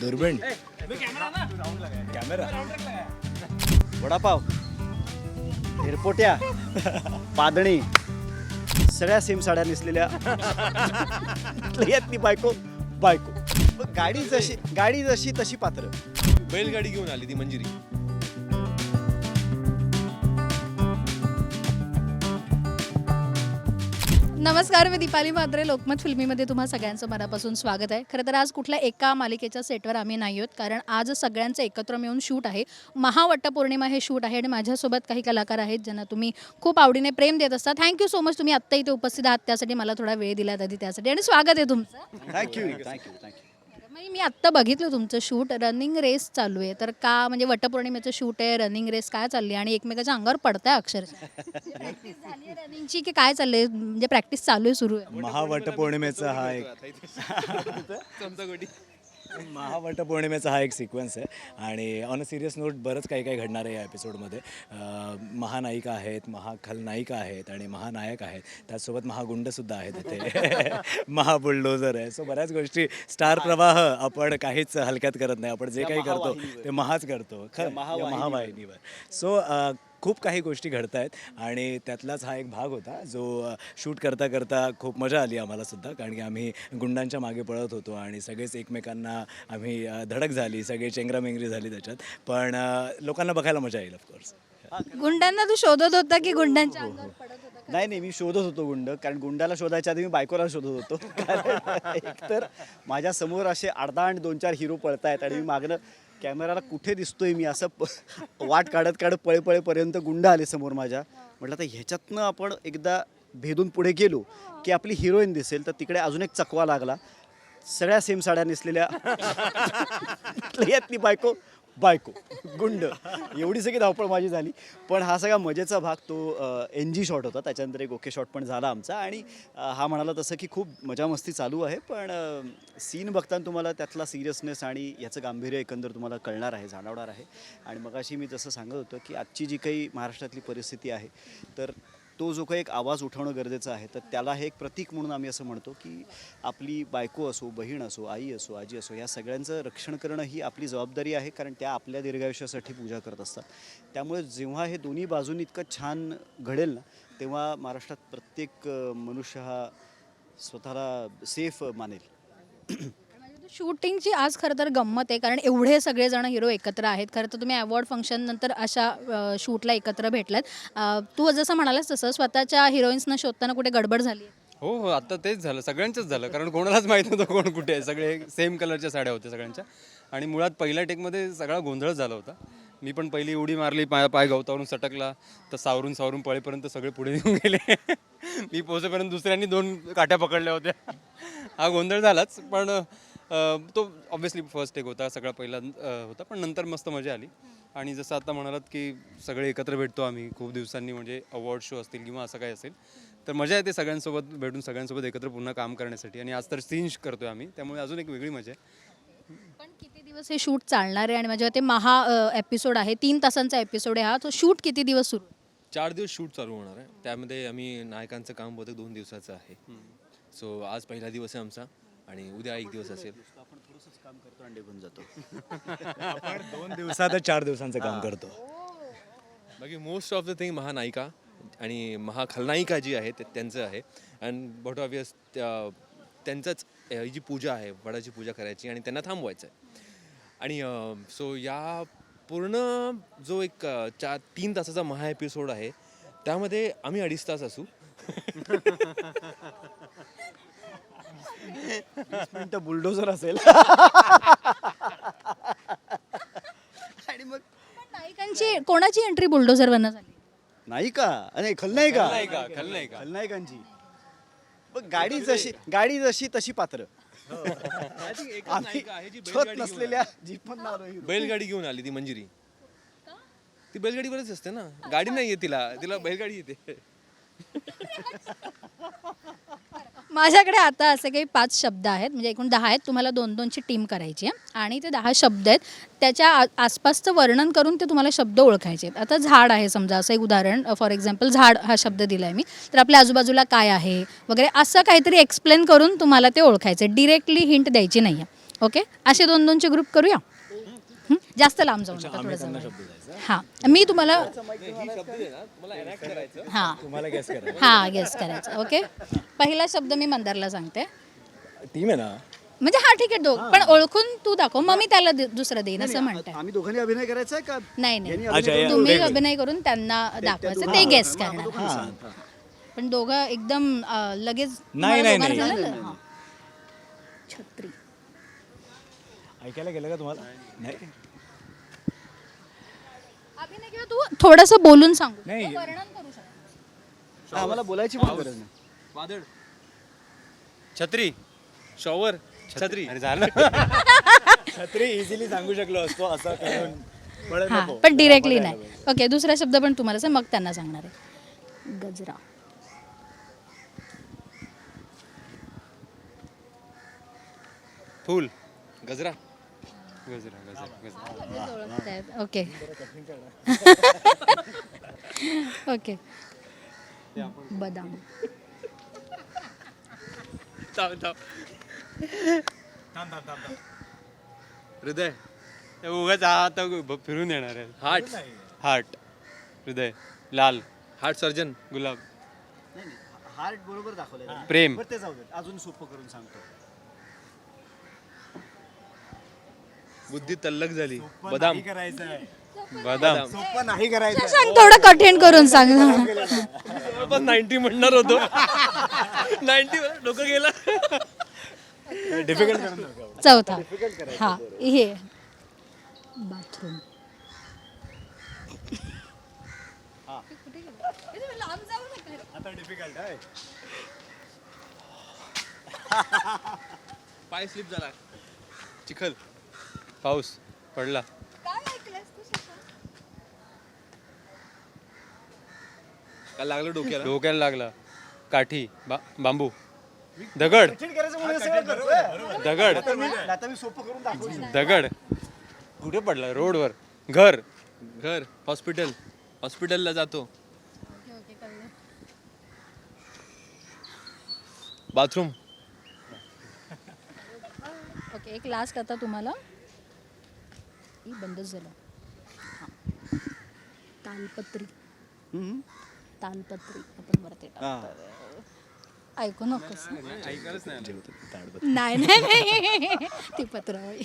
दुर्बीण. कॅमेरा वडापाव. हिरपोट्या. पादणी. सगळ्या सेम साड्या नेसलेल्या. यातली बायको बायको. गाडी जशी गाडी जशी तशी पात्र. बैलगाडी घेऊन आली ती मंजिरी. नमस्कार मी दीपाली म्हात्रे. लोकमत फिल्मीमध्ये तुम्हा सगळ्यांचं मनापासून स्वागत आहे. खरं तर आज कुठल्या एका मालिकेच्या सेटवर आम्ही नाही आहोत कारण आज सगळ्यांचं एकत्र मिळून शूट आहे. महावट्टपौर्णिमा हे शूट आहे आणि माझ्यासोबत काही कलाकार आहेत ज्यांना तुम्ही खूप आवडीने प्रेम देत असता. थँक्यू सो मच तुम्ही आत्ता इथे उपस्थित आहात त्यासाठी मला थोडा वेळ दिलात आधी त्यासाठी. आणि स्वागत आहे तुमचं. थँक्यू थँक्यू थँक्यू म्हणजे मी आत्ता बघितलं तुमचं शूट रनिंग रेस चालू आहे. तर का म्हणजे वटपौर्णिमेचं शूट आहे रनिंग रेस काय चालली आहे? आणि एकमेकाच्या अंगावर पडताय अक्षरशः. प्रॅक्टिस झाली आहे रनिंगची की काय चाललंय? म्हणजे प्रॅक्टिस चालू आहे सुरू आहे. महावटपौर्णिमेचा हा एक चमचागोटी महावटपौर्णिमेचा हा एक सिक्वेन्स आहे. आणि ऑन अ सिरियस नोट बरंच काही काही घडणार आहे या एपिसोडमध्ये महानायिका आहेत महाखलनायिका आहेत आणि महानायक आहेत. त्याचसोबत महागुंडसुद्धा आहेत इथे. महाबुलडोजर आहे. सो बऱ्याच गोष्टी. स्टार प्रवाह आपण काहीच हलक्यात करत नाही. आपण जे काही करतो ते महाच करतो. खरं महावाहिनीवर. सो खूप काही गोष्टी घडत आहेत आणि त्यातलाच हा एक भाग होता जो शूट करता करता खूप मजा आली आम्हाला सुद्धा कारण की आम्ही गुंडांच्या मागे पळत होतो आणि सगळेच एकमेकांना आम्ही धडक झाली सगळे चेंगरामेंगरी झाली त्याच्यात. पण लोकांना बघायला मजा येईल ऑफकोर्स गुंडांना तू शोधत होता की गुंडांच्या पडत होता नाही नाही मी शोधत होतो गुंड कारण गुंडाला शोधायच्या आधी मी बायकोला शोधत होतो. कारण एकतर माझ्यासमोर असे अर्धा आणि दोन चार हिरो पळतायत आणि मी मागणं कॅमेराला कुठे दिसतोय मी असं प- वाट काढत काढत पळेपळेपर्यंत गुंड आले समोर माझ्या. म्हटलं तर ह्याच्यातनं आपण एकदा भेदून पुढे गेलो की आपली हिरोईन दिसेल तर तिकडे अजून एक चकवा लागला. सगळ्या सेम साड्या नेसलेल्या. यातली बायको बायको गुंड. एवढी सगळी धावपळ माझी झाली. पण हा सगळा मजेचा भाग तो एन जी शॉट होता. त्याच्यानंतर एक ओके शॉट पण झाला आमचा. आणि हा म्हणाला तसं की खूप मजा मस्ती चालू आहे. पण सीन बघताना तुम्हाला त्यातला सिरियसनेस आणि याचं गांभीर्य एकंदर तुम्हाला कळणार आहे जाणवणार आहे. आणि मगाशी मी जसं सांगत होतो की आजची जी काही महाराष्ट्रातली परिस्थिती आहे तर तो जो काही एक आवाज उठवणं गरजेचं आहे तर त्याला हे एक प्रतीक म्हणून आम्ही असं म्हणतो की आपली बायको असो बहीण असो आई असो आजी असो या सगळ्यांचं रक्षण करणं ही आपली जबाबदारी आहे कारण त्या आपल्या दीर्घायुष्यासाठी पूजा करत असतात. त्यामुळे जेव्हा हे दोन्ही बाजूनी इतकं छान घडेल ना तेव्हा महाराष्ट्रात प्रत्येक मनुष्य हा स्वतःला सेफ मानेल. शूटिंगची आज खरं तर गंमत आहे कारण एवढे सगळेजण हिरो एकत्र आहेत. खरं तर तुम्ही अवॉर्ड फंक्शन नंतर अशा शूटला एकत्र भेटलात. तू जसं म्हणालास तसं स्वतःच्या हिरोईन्सना शोधताना कुठे गडबड झाली हो हो आता तेच झालं. सगळ्यांचंच झालं कारण कोणालाच माहीत नव्हतं कोण कुठे आहे. सगळे सेम कलरच्या साड्या होत्या सगळ्यांच्या. आणि मुळात पहिल्या टेकमध्ये सगळा गोंधळ झाला होता. मी पण पहिली उडी मारली पाय पाय गवतावरून सटकला तर सावरून सावरून पळेपर्यंत सगळे पुढे येऊन गेले. मी पोहोचेपर्यंत दुसऱ्यांनी दोन काट्या पकडल्या होत्या. हा गोंधळ झालाच पण तो ऑब्व्हियसली फर्स्ट टेक होता सगळा पहिला होता पण नंतर मस्त मजा आली. आणि जसं आता म्हणालात की सगळे एकत्र भेटतो आम्ही खूप दिवसांनी म्हणजे अवॉर्ड शो असतील किंवा असं काही असेल तर मजा येते सगळ्यांसोबत भेटून सगळ्यांसोबत एकत्र पुन्हा काम करण्यासाठी. आणि आज तर सीन्स करतोय आम्ही त्यामुळे अजून एक वेगळी मजा आहे. पण किती दिवस हे शूट चालणार आहे? आणि माझ्या ते महा एपिसोड आहे तीन तासांचा एपिसोड आहे हा. तो शूट किती दिवस सुरू? चार दिवस शूट चालू होणार आहे. त्यामध्ये आम्ही नायकांचं काम बहुतेक दोन दिवसाचं आहे. सो आज पहिला दिवस आहे आमचा. आणि उद्या एक दिवस असेल. आपण थोडंसंच काम करतो आणि निघून जातो. आपण दोन दिवसात चार दिवसांचं काम करतो. बाकी मोस्ट ऑफ द थिंग महानायिका आणि महाखलनायिका जी आहे ते त्यांचं आहे. अँड बट ऑबियस त्यांचंच ही जी पूजा आहे वडाची पूजा करायची आणि त्यांना थांबवायचं आहे आणि सो या पूर्ण जो एक चार तीन तासाचा महा एपिसोड आहे त्यामध्ये आम्ही अडीच तास असू. मिनिटं बुलडोझर असेल. आणि मग पण नायिकांची कोणाची एंट्री बुलडोझर बनणं झाली? नायिका? अरे खलनायिका? खलनायिका, खलनायिका. खलनायकांची. मग गाडी जशी गाडी जशी तशी पात्र. आम्ही छत नसलेल्या आलो. हिरो. बैलगाडी घेऊन आली ती मंजिरी. ती बैलगाडीवरच असते ना. गाडी नाही तिला. तिला बैलगाडी येते. माझ्याकडे आता असे काही पाच शब्द आहेत. म्हणजे एकूण दहा आहेत. तुम्हाला दोन दोनची टीम करायची आहे. आणि ते दहा शब्द आहेत. त्याच्या आ- आसपासचं वर्णन करून ते तुम्हाला शब्द ओळखायचे आहेत. आता झाड आहे समजा. असं एक उदाहरण फॉर एक्झाम्पल झाड हा शब्द दिला आहे मी. तर आपल्या आजूबाजूला काय आहे? वगैरे असं काहीतरी एक्सप्लेन करून तुम्हाला ते ओळखायचं आहे डिरेक्टली हिंट द्यायची नाही आहे ओके असे दोन दोनचे ग्रुप करूया? हं? जास्त लांब जाऊ नका. थोडं जवळ. हां. मी तुम्हाला हां तुम्हाला गेस करा हां. गेस करायचं. ओके पहिला शब्द मी मंदारला सांगते. टीम आहे ना? म्हणजे हा ठीक आहे दोघ. पण ओळखून तू दाखव. मग मी त्याला दे- दुसरं देईन असं म्हणताय. आम्ही दोघांनी अभिनय करायचा आहे का? नाही नाही. या- तुम्ही. अभिनय करून त्यांना दाखवायचं. ते गेस करणार. पण दोघं एकदम अं, लगेच नाही, तुम्हाला नाही, दोघांना नाही. झालं ना? हां. छत्री. ऐकायला गेलं का तुम्हाला? नाही. अभिनय किंवा तू थोडस बोलून सांगू. नाही. तो वर्णन करू शकतो. आम्हाला बोलायची पण गरज नाही. वादळ. छत्री. शॉवर. छत्री. अरे झालं. छत्री इझिली सांगू शकलो असतो असं करून. पळत हां नको. पण डिरेक्टली नाही. ओके दुसरा शब्द पण तुम्हाला सांग मग त्यांना सांगणार आहे. गजरा. फुल. गजरा. गजरा गजरा ओके. ओके. बदाम. हृदय. ते उगाच आता फिरून येणार आहे. हार्ट हार्ट हृदय. लाल. हार्ट सर्जन गुलाब. हार्ट बरोबर दाखवलंय. त्यांनी. प्रेम. बरं ते जाऊ दे अजून सोपं करून सांगतो. बुद्धी तल्लक झाली. बदाम नाही करायचं आहे. बदाम. सोपं नाही करायचं सांग थोडं कठीण करून सांग जवळपास नाईन्टी म्हणणार होतो. नाईन्टी डोकं गेलं. डिफिकल्ट. चौथा. हा हे. बाथरूम. आता डिफिकल्ट आहे पाय स्लिप झाला. चिखल. पाऊस पडला. का लागलं डोक्याला? डोक्याला लागला. काठी बा बांबू. दगड. चिड करायचं म्हणून हे सगळं करतोय. दगड. आता मी आता मी सोपं करून दाखवू दगड. कुठे पडला? रोडवर. घर. घर. हॉस्पिटल. हॉस्पिटलला जातो. बाथरूम. ओके एक लास्ट आता तुम्हाला. ही बंदच झालं. हा. तालपत्री तालपत्री आपण वरती टाकतो. ऐकू नकोस. नाही नाही नाही नाही. ती पत्रावळी.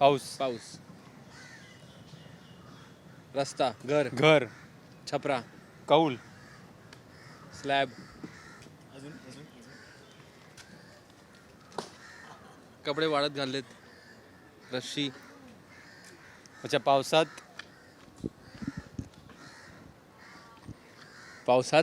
पाऊस. पाऊस. रस्ता घर. घर. छपरा. कौल. स्लॅब. कपडे वाळत घाललेत. रश्शी अच्छा पावसात? पावसात?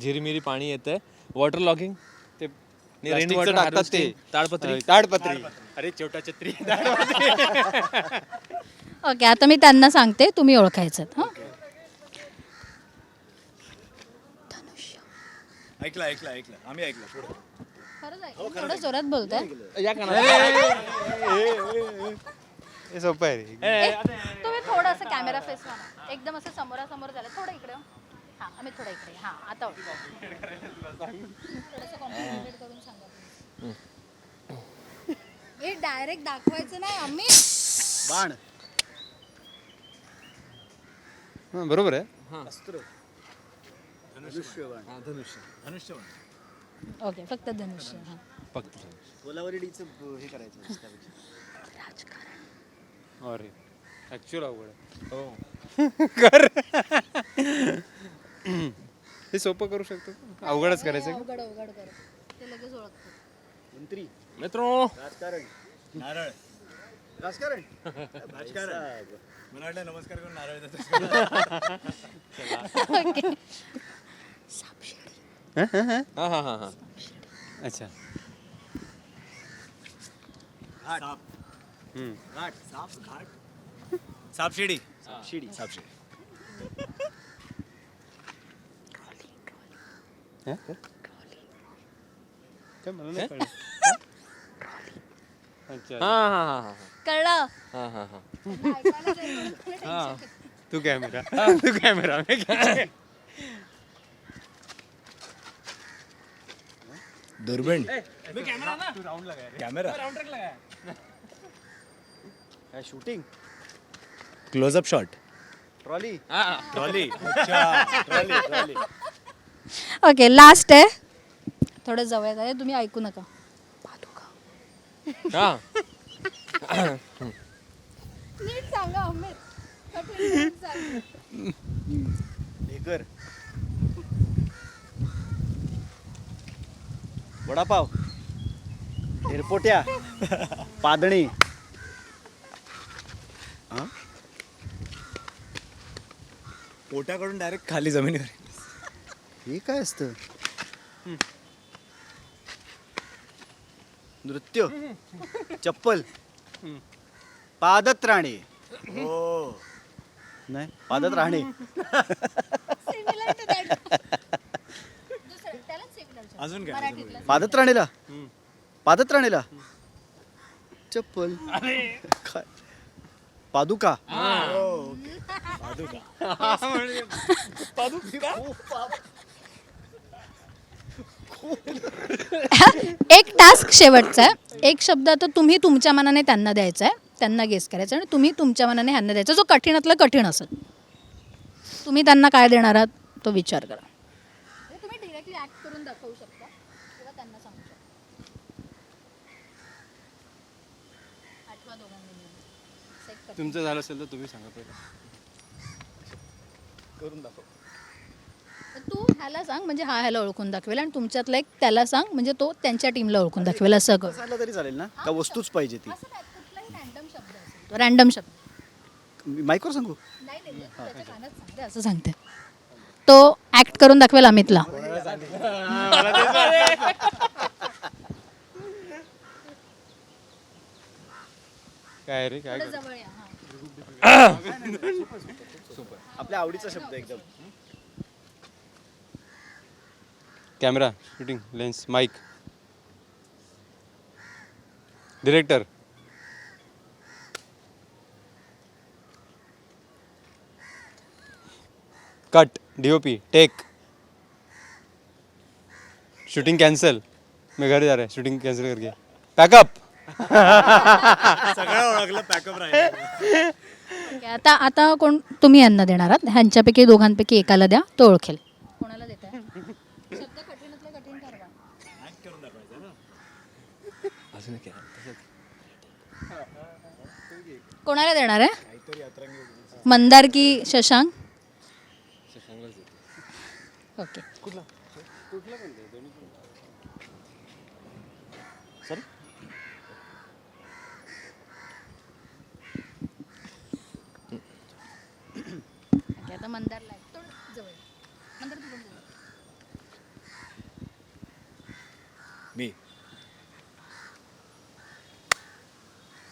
झिरमिरी पाणी येतंय. वॉटर लॉगिंग ते प्लास्टिकचं water टाकतात ते. ताडपत्री. ताडपत्री. अरे छोटा छत्री. ओके आता मी त्यांना सांगते तुम्ही ओळखायचं. हां? ऐकलं ऐकलं ऐकलं. आम्ही ऐकलं पुढे खरंच ऐकलं? थोडं जोरात बोलताय. हे सोपं आहे रे. तुम्ही थोडं असं कॅमेरा फेस म्हणा एकदम असं समोरासमोर झालं. थोडं इकडे हां. आम्ही थोडं इकडे. हां आता. थोडंसं करून सांगा. हे डायरेक्ट दाखवायचं नाही आम्ही. बाण. हां, बरोबर आहे. धनुष्यबाण. धनुष्य. धनुष्य ओके फक्त धनुष्य हां. फक्त कोलावरीडीचं ब- हे करायचं त्यापेक्षा. अरे ॲक्च्युअल अवघड आहे. हो. कर. हे सोपं करू शकतो अवघडच करायचं का? अवघड अवघड कर. ते लगेच ओळखतो मंत्री. मित्रो. राजकारण. नारळ. राजकारण. राजकारण. मला वाटलं नमस्कार करून नारळ सापशिडी हा हा हा हा. अच्छा. साप. हम्म. घाट. साप घाट. सापशिडी शिडी. सापशिडी हं? काय? मला नाही कळलं. अच्छा. हा हा हा हा कळलं. हा हा हा. हा. तू कॅमेरा. तू कॅमेरा मी camera. दुर्बीण. कॅमेरा. काय shooting close up shot trolley trolley okay last आहे. थोडं जवळ आहे तुम्ही ऐकू नका. हा. नीट सांगा ढेकर वडापाव. एरपोट्या. पादणी. हा? पोटाकडून डायरेक्ट खाली जमिनीवर. हे काय असतं? नृत्य. चप्पल. पादत राणे हो. नाही पादत अजून काय? पादत राणेला? पादत राणेला? चप्पल. काय? पादुका. एक टास्क शेवटचा आहे. एक शब्द आता तुम्ही तुमच्या मनाने त्यांना द्यायचा आहे. त्यांना गेस करायचं आणि तुम्ही तुमच्या मनाने ह्यांना द्यायचा जो कठीणातला कठीण असेल. तुम्ही त्यांना काय देणार आहात तो विचार करा तुम्ही डिरेक्टली ऍक्ट करून दाखवू शकता किंवा त्यांना सांगू शकता आठवा दोघांनी मिळून. Set करा. तुमचं झालं असेल तर तुम्ही सांगा पहिलं. तर तू ह्याला सांग म्हणजे हा ह्याला ओळखून दाखवेल आणि तुमच्यातला एक त्याला सांग म्हणजे तो त्यांच्या टीमला ओळखून दाखवेल असं कर. झालं तरी चालेल ना? का वस्तूच पाहिजे ती. रॅन्डम शब्द असेल. तो रॅन्डम शब्द. मी माईकवर सांगू? असं सांगते. तो ऍक्ट करून दाखवेल अमितला. काय रे काय आपल्या आवडीचा शब्द एकदम. Camera shooting lens mic. Director. Cut DOP take shooting cancel मैं घर जा रहा है शूटिंग कैंसिल करके. पैकअप. सगळं ओळखलं पॅकअप राहील. आता आता कोण तुम्ही यांना देणार आहात? ह्यांच्यापैकी दोघांपैकी एकाला द्या तो ओळखेल. कोणाला. कोणाला देणार आहे? मंदार की शशांक ओके. आता मंदारला आहे. थोडं जवळ. मंदार तू जवळ. मी.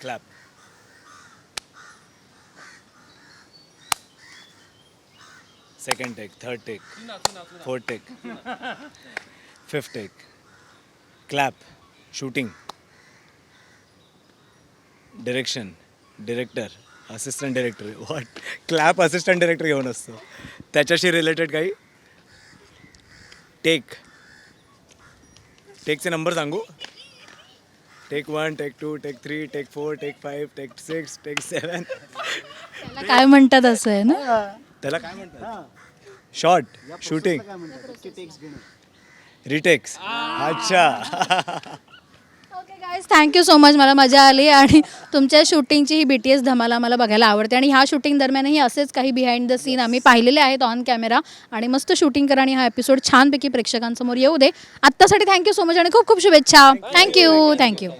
Clap second take third take fourth take fifth take clap shooting direction director assistant director what clap assistant director घेऊन असतो. त्याच्याशी रिलेटेड काही? टेक टेकचे नंबर सांगू? Take one take two take three take four take five take six take seven त्याला काय म्हणतात असं आहे ना? त्याला काय म्हणतात? शॉर्ट शूटिंग काय म्हणतात? टेक्स घेणं. रिटेक्स अच्छा. गाईज थँक्यू सो मच मला मजा आली आणि तुमच्या शूटिंगची ही बी टी एस धमाला मला बघायला आवडते. आणि ह्या शूटिंग दरम्यानही असेच काही बिहाइंड द सीन आम्ही पाहिलेले आहेत ऑन कॅमेरा आणि मस्त शूटिंग करा आणि हा एपिसोड छानपैकी प्रेक्षकांसमोर येऊ दे. आत्तासाठी थँक्यू सो मच आणि खूप खूप शुभेच्छा. Thank you thank you